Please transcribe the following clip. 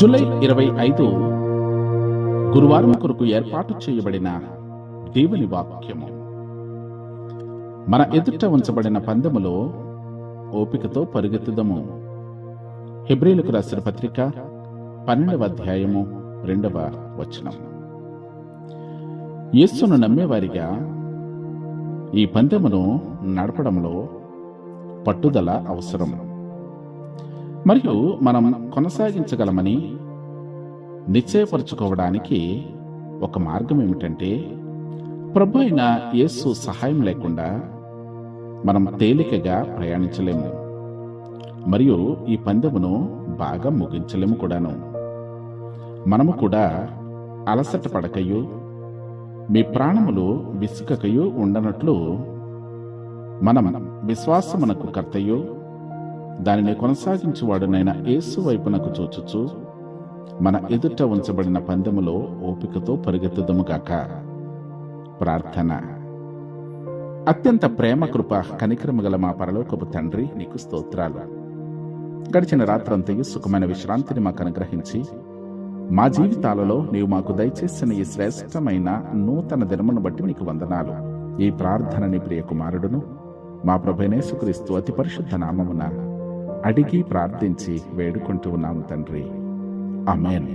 July ఇరవై ఐదు గురువారం కొరకు ఏర్పాటు చేయబడిన దేవుని వాక్యము. మన ఎదుట ఉంచబడిన పందెములో ఓపికతో పరుగెత్తుదము. హెబ్రిలకు రాసిన పత్రిక పన్నెండవ అధ్యాయము రెండవ వచనం. యేస్సును నమ్మేవారిగా ఈ పందెమును నడపడంలో పట్టుదల అవసరం. మరియు మనం కొనసాగించగలమని నిశ్చయపరచుకోవడానికి ఒక మార్గం ఏమిటంటే ప్రభు అయిన యేసు సహాయం లేకుండా మనం తేలికగా ప్రయాణించలేము. మరియు ఈ పందెమును బాగా ముగించలేము కూడాను. మనము కూడా అలసట పడకయు మీ ప్రాణములు విసుకకయు ఉండనట్లు మనం విశ్వాసమునకు కర్తయు దానిని కొనసాగించువాడునైన యేసు వైపునకు చూచుచు మన ఎదుట ఉంచబడిన పందెములో ఓపికతో పరిగెత్తుదముగాక ప్రార్థన. అత్యంత ప్రేమ కృప కనికరము గల మా పరలోకపు తండ్రి నీకు స్తోత్రాలు. గడిచిన రాత్రంతయు సుఖమైన విశ్రాంతిని మాకు అనుగ్రహించి మా జీవితాలలో నీవు మాకు దయచేసిన ఈ శ్రేష్టమైన నూతన దినమును బట్టి నీకు వందనాలు. ఈ ప్రార్థనని ప్రియ కుమారుడును మా ప్రభనేసుక్రీస్తు అతి పరిశుద్ధ నామమున అడిగి ప్రార్థించి వేడుకుంటూ ఉన్నాము తండ్రి. అమేన్